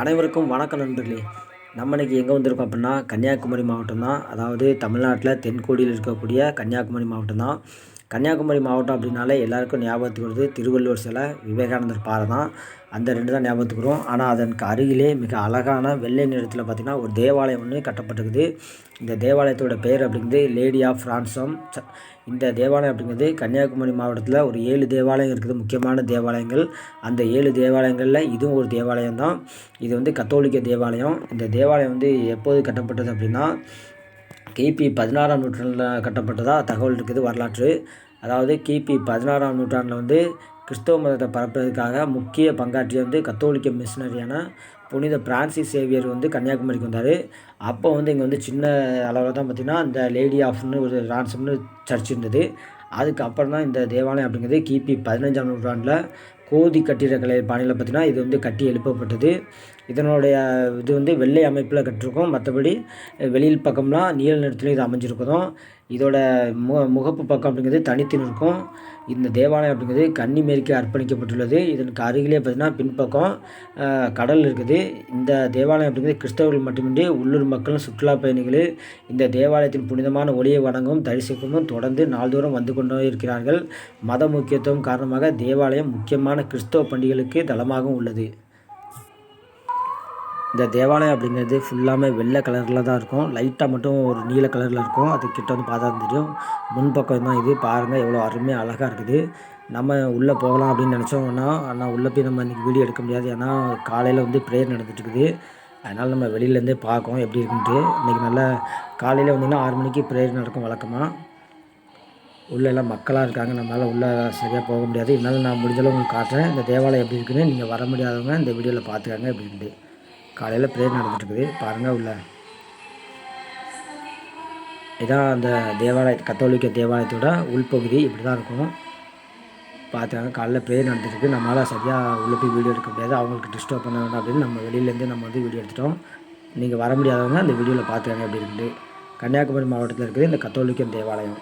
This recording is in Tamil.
அனைவருக்கும் வணக்கம் நண்பர்களே. நம்ம இன்னைக்கு எங்கே வந்திருக்கோம் அப்படின்னா கன்னியாகுமரி மாவட்டம் தான். அதாவது தமிழ்நாட்டில் தென்கோடியில் இருக்கக்கூடிய கன்னியாகுமரி மாவட்டம் தான். கன்னியாகுமரி மாவட்டம் அப்படின்னாலே எல்லாருக்கும் ஞாபகத்துக்கு வருது. திருவள்ளுவர் சிலை விவேகானந்தர் பாறை தான். அந்த ரெண்டு தான் ஞாபகத்துக்கு வரும். ஆனால் அதற்கு அருகிலே மிக அழகான வெள்ளை நிறத்தில் பார்த்திங்கன்னா ஒரு தேவாலயம் ஒன்று கட்டப்பட்டிருக்குது. இந்த தேவாலயத்தோட பெயர் அப்படிங்கிறது லேடி ஆஃப் ஃப்ரான்சம் இந்த தேவாலயம் அப்படிங்கிறது கன்னியாகுமரி மாவட்டத்தில் ஒரு ஏழு தேவாலயம் இருக்குது. முக்கியமான தேவாலயங்கள். அந்த ஏழு தேவாலயங்களில் இதுவும் ஒரு தேவாலயம் தான் இது வந்து கத்தோலிக்க தேவாலயம். இந்த தேவாலயம் வந்து எப்போது கட்டப்பட்டது அப்படின்னா கிபி பதினாறாம் நூற்றாண்டில் கட்டப்பட்டதாக தகவல் இருக்குது வரலாற்று. அதாவது கிபி பதினாறாம் நூற்றாண்டில் வந்து கிறிஸ்தவ மதத்தை பரப்புவதற்காக முக்கிய பங்காற்றிய வந்து கத்தோலிக்க மிஷினரியான புனித பிரான்சிஸ் சேவியர் வந்து கன்னியாகுமரிக்கு வந்தார். அப்போ வந்து இங்கே வந்து சின்ன அளவில் தான் பார்த்திங்கன்னா இந்த லேடி ஆஃப்னு ஒரு ரான்சம்னு சர்ச் இருந்தது. அதுக்கப்புறம் தான் இந்த தேவாலயம் அப்படிங்கிறது கிபி பதினஞ்சாம் நூற்றாண்டில் கோதி கட்டிடக்கலை பாணியில் பார்த்தீங்கன்னா இது வந்து கட்டி எழுப்பப்பட்டது. இதனுடைய இது வந்து வெள்ளை அமைப்பில் கட்டிருக்கோம். மற்றபடி வெளியில் பக்கம்லாம் நீல நிறத்துலையும் இது அமைஞ்சிருக்கிறோம். இதோட மு முகப்பு பக்கம் அப்படிங்கிறது தனித்து நிற்கும். இந்த தேவாலயம் அப்படிங்கிறது கன்னிமேரிக்கு அர்ப்பணிக்கப்பட்டுள்ளது. இதற்கு அருகிலே பார்த்திங்கன்னா பின்பக்கம் கடல் இருக்குது. இந்த தேவாலயம் அப்படிங்கிறது கிறிஸ்தவர்கள் மட்டுமின்றி உள்ளூர் மக்களும் சுற்றுலா பயணிகள் இந்த தேவாலயத்தின் புனிதமான ஒளியை வணங்கவும் தரிசிக்கவும் தொடர்ந்து நாள்தோறும் வந்து கொண்டே இருக்கிறார்கள். மத முக்கியத்துவம் காரணமாக தேவாலயம் முக்கியமான கிறிஸ்தவ பண்டிகைகளுக்கு தளமாகவும் உள்ளது. இந்த தேவாலயம் அப்படிங்கிறது ஃபுல்லாமே வெள்ளை கலரில் தான் இருக்கும். லைட்டாக மட்டும் ஒரு நீல கலரில் இருக்கும். அது கிட்ட வந்து பார்த்தா தெரியும். முன்பக்கம் தான் இது. பாருங்கள் எவ்வளோ அருமையாக அழகாக இருக்குது. நம்ம உள்ளே போகலாம் அப்படின்னு நினச்சோம்னா ஆனால் உள்ளே போய் நம்ம இன்றைக்கி வீடியோ எடுக்க முடியாது. ஏன்னா காலையில் வந்து ப்ரேயர் நடந்துட்டுருக்குது. அதனால் நம்ம வெளியிலேருந்தே பார்க்கோம் எப்படி இருக்குன்ட்டு. இன்றைக்கி நல்லா காலையில் வந்தீங்கன்னா ஆறு மணிக்கு ப்ரேயர் நடக்கும் வழக்கமாக உள்ளெல்லாம் மக்களாக இருக்காங்க. நம்மளால் உள்ளே சரியாக போக முடியாது. இருந்தாலும் நான் முடிஞ்சளவு உங்களுக்கு காட்டுறேன். இந்த தேவாலயம் எப்படி இருக்குன்னு நீங்கள் வர முடியாதவங்க இந்த வீடியோவில் பார்த்துக்காங்க எப்படின்ட்டு காலையில் ப்ரேயர் நடந்துட்டுருக்குது பாருங்கள் உள்ள. இதான் அந்த தேவாலய கத்தோலிக்க தேவாலயத்தோட உள்பகுதி. இப்படி தான் இருக்கும் பார்த்தாங்க காலைல ப்ரேயர் நடந்துருக்கு நம்மளால் சரியாக உள்ளே போய் வீடியோ எடுக்க முடியாது. அவங்களுக்கு டிஸ்டர்ப் பண்ண வேண்டாம் அப்படின்னு நம்ம வெளியிலேருந்து நம்ம வந்து வீடியோ எடுத்துட்டோம். நீங்கள் வர முடியாதவங்க அந்த வீடியோவில் பார்த்துக்காங்க எப்படி இருக்குது கன்னியாகுமரி மாவட்டத்தில் இருக்குது. இந்த கத்தோலிக்க தேவாலயம்.